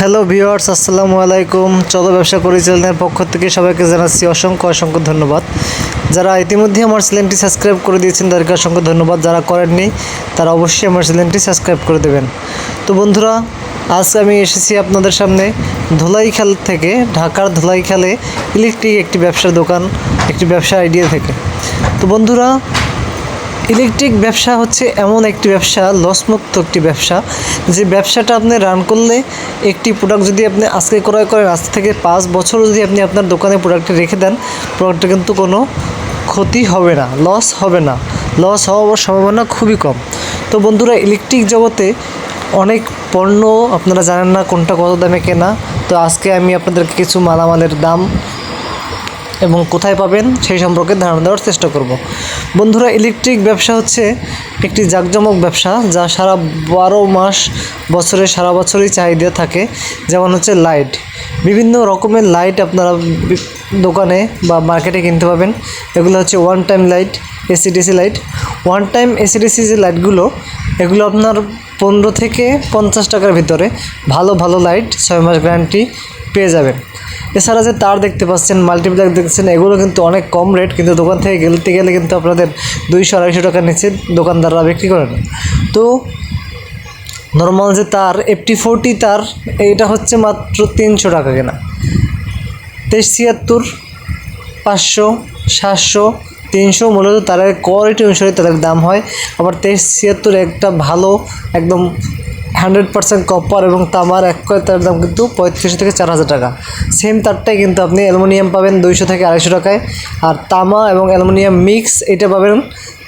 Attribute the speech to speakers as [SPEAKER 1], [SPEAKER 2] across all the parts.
[SPEAKER 1] Hello viewers আসসালামু আলাইকুম। চলো ব্যবসা পরিচালনার পক্ষ থেকে সবাইকে জানাচ্ছি অসংখ্য অসংখ্য ধন্যবাদ। যারা ইতিমধ্যে আমার চ্যানেলটি সাবস্ক্রাইব করে দিয়েছেন, তাদেরকে অসংখ্য ধন্যবাদ। যারা করেননি, তারা অবশ্যই আমার চ্যানেলটি সাবস্ক্রাইব করে দেবেন। তো বন্ধুরা আজ আমি এসেছি আপনাদের সামনে ধুলাইখাল থেকে, ঢাকার ধুলাইখালে ইলেকট্রিক একটি ব্যবসার দোকান, একটি ব্যবসা আইডিয়া থেকে। তো বন্ধুরা ইলেকট্রিক ব্যবসা হচ্ছে এমন একটি ব্যবসা, লসমুক্ত একটি ব্যবসা, যে ব্যবসাটা আপনি রান করলে একটি প্রোডাক্ট যদি আপনি আজকে ক্রয় করেন আজ থেকে পাঁচ বছর যদি আপনি আপনার দোকানে প্রোডাক্টটা রেখে দেন প্রোডাক্টটা কিন্তু কোনো ক্ষতি হবে না লস হবে না। লস হওয়ার সম্ভাবনা খুবই কম। তো বন্ধুরা, ইলেকট্রিক জগতে অনেক পণ্য আপনারা জানেন না কোনটা কত দামে কেনা। তো আজকে আমি আপনাদেরকে কিছু মালামালের দাম এবং কোথায় পাবেন সেই সম্পর্কে ধারণা দেওয়ার চেষ্টা করব। বন্ধুরা, ইলেকট্রিক ব্যবসা হচ্ছে একটি জাঁকজমক ব্যবসা যা সারা বারো মাস বছরে সারা বছরই চাহিদা থাকে, যেমন হচ্ছে লাইট। বিভিন্ন রকমের লাইট আপনারা দোকানে বা মার্কেটে কিনতে পাবেন। এগুলো হচ্ছে one time light AC DC light one time AC DC যে লাইটগুলো এগুলো আপনার পনেরো থেকে পঞ্চাশ টাকার ভিতরে ভালো ভালো লাইট ছয় মাস গ্যারান্টি পেয়ে যাবেন। এছাড়া যে তার দেখতে পাচ্ছেন মাল্টিপ্লাক দেখছেন এগুলো কিন্তু অনেক কম রেট কিন্তু দোকান থেকে গেলতে গেলে কিন্তু আপনাদের দুইশো, আড়াইশো টাকার নিচে দোকানদাররা বিক্রি করেন তো নর্মাল যে তার এফটি ফোরটি তার, এইটা হচ্ছে মাত্র তিনশো টাকা কেনা। তেইশ ছিয়াত্তর, পাঁচশো, সাতশো, তিনশো, মূলত তারের কোয়ালিটি অনুসারে তাদের দাম হয়। আবার তেইশ ছিয়াত্তর একটা ভালো, একদম হান্ড্রেড পার্সেন্ট কপার এবং তামার এক তার দাম কিন্তু পঁয়ত্রিশশো থেকে চার হাজার টাকা। সেম তারটাই কিন্তু আপনি অ্যালুমিনিয়াম পাবেন দুইশো থেকে আড়াইশো টাকায়। আর তামা এবং অ্যালুমিনিয়াম মিক্স এটা পাবেন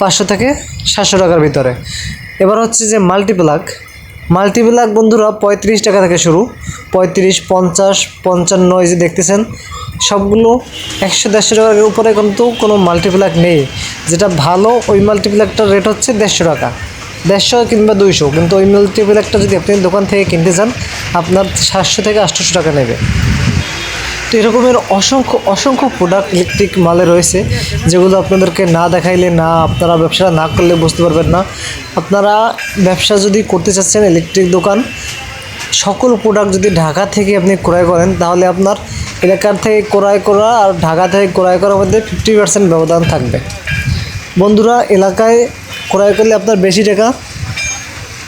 [SPEAKER 1] পাঁচশো থেকে সাতশো টাকার ভিতরে। এবার হচ্ছে যে মাল্টিপ্লাক মাল্টিপ্লাক বন্ধুরা পঁয়ত্রিশ টাকা থেকে শুরু। পঁয়ত্রিশ, পঞ্চাশ, পঞ্চান্ন এই যে দেখতেছেন, সবগুলো একশো দেড়শো টাকার উপরে কিন্তু কোনো মাল্টিপ্লাক নেই। যেটা ভালো ওই মাল্টিপ্লাকটার রেট হচ্ছে দেড়শো টাকা। দেড়শো কিংবা দুইশো, কিন্তু ওই মাল্টিপ্লাকটা যদি আপনি দোকান থেকে কিনতে চান, আপনার সাতশো থেকে আটশোশো টাকা নেবে। তো এরকমের অসংখ্য অসংখ্য প্রোডাক্ট ইলেকট্রিক মালে রয়েছে, যেগুলো আপনাদেরকে না দেখাইলে, না আপনারা ব্যবসাটা না করলে বুঝতে পারবেন না। আপনারা ব্যবসা যদি করতে চাচ্ছেন ইলেকট্রিক দোকান, সকল প্রোডাক্ট যদি ঢাকা থেকে আপনি ক্রয় করেন, তাহলে আপনার এলাকার থেকে ক্রয় করা আর ঢাকা থেকে ক্রয় করার মধ্যে ফিফটি পার্সেন্ট ব্যবধান থাকবে। বন্ধুরা, এলাকায় ক্রয় করলে আপনার বেশি টাকা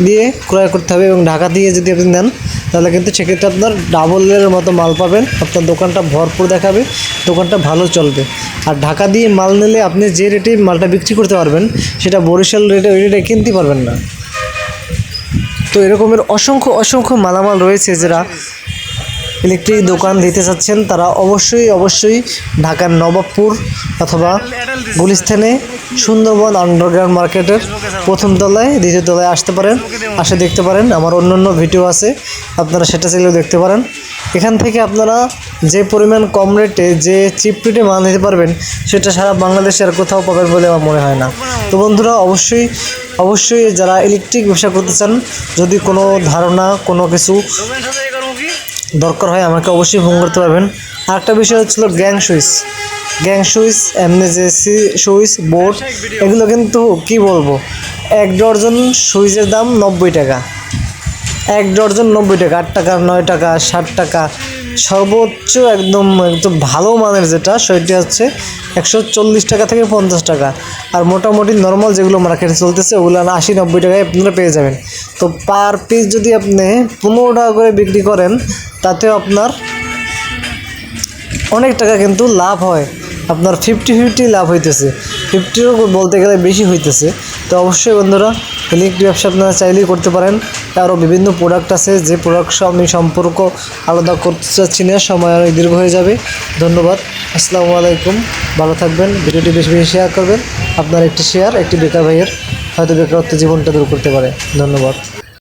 [SPEAKER 1] দিয়ে ক্রয় করতে হবে এবং ঢাকা দিয়ে যদি আপনি নেন, তাহলে কিন্তু সেক্ষেত্রে আপনার ডাবলের মতো মাল পাবেন। আপনার দোকানটা ভরপুর দেখাবে, দোকানটা ভালো চলবে। আর ঢাকা দিয়ে মাল নিলে আপনি যে রেটে মালটা বিক্রি করতে পারবেন, সেটা বরিশাল রেটে ওই রেটে কিনতে পারবেন না। তো এরকমের অসংখ্য অসংখ্য মালামাল রয়েছে যারা ইলেকট্রিক দোকান দিতে চাচ্ছেন, তারা অবশ্যই অবশ্যই ঢাকার নবাবপুর অথবা গুলিস্তানে সুন্দরবন আন্ডারগ্রাউন্ড মার্কেটের প্রথম তলায়, দ্বিতীয় তলায় আসতে পারেন, আসে দেখতে পারেন। আমার অন্য অন্য ভিডিও আছে, আপনারা সেটা চাইলেও দেখতে পারেন। এখান থেকে আপনারা যে পরিমাণ কম রেটে যে চিপ মাল নিতে পারবেন, সেটা সারা বাংলাদেশে আর কোথাও পাবেন বলে আমার মনে হয় না। তো বন্ধুরা, অবশ্যই অবশ্যই যারা ইলেকট্রিক ব্যবসা করতে চান, যদি কোনো ধারণা, কোনো কিছু দরকার হয়, আমাকে অবশ্যই ফোন করতে পারবেন। আরেকটা বিষয় হচ্ছিল গ্যাং সুইচ গ্যাং সুইচ এমনি যে সুইচ বোর্ড এগুলো কিন্তু কি বলব? এক ডজন সুইচের দাম নব্বই টাকা। এক ডর্জন নব্বই টাকা, আট টাকা, নয় টাকা, ষাট টাকা। সর্বোচ্চ একদম একদম ভালো মানের যেটা, সেটা হচ্ছে একশো চল্লিশ টাকা থেকে পঞ্চাশ টাকা। আর মোটামুটি নর্মাল যেগুলো মার্কেটে চলতেছে, ওগুলো আশি, নব্বই টাকায় আপনারা পেয়ে যাবেন। তো পার পিস যদি আপনি পনেরো টাকা করে বিক্রি করেন, তাতেও আপনার অনেক টাকা কিন্তু লাভ হয়। আপনার ফিফটি ফিফটি লাভ হইতেছে। ফিফটিও বলতে গেলে বেশি হইতেছে। তো অবশ্যই বন্ধুরা ইলেকট্রিক ব্যবসা আপনারা চাইলেই করতে পারেন। আরও বিভিন্ন প্রোডাক্ট আছে, যে প্রোডাক্ট আমি সম্পর্ক আলাদা করতে চাচ্ছি না, সময় অনেক দীর্ঘ হয়ে যাবে। ধন্যবাদ, আসসালামু আলাইকুম, ভালো থাকবেন, ভিডিওটি বেশি বেশি শেয়ার করবেন। আপনার একটি শেয়ার একটি বেকার ভাইয়ের হয়তো বেকারত্ব জীবনটা দূর করতে পারে। ধন্যবাদ।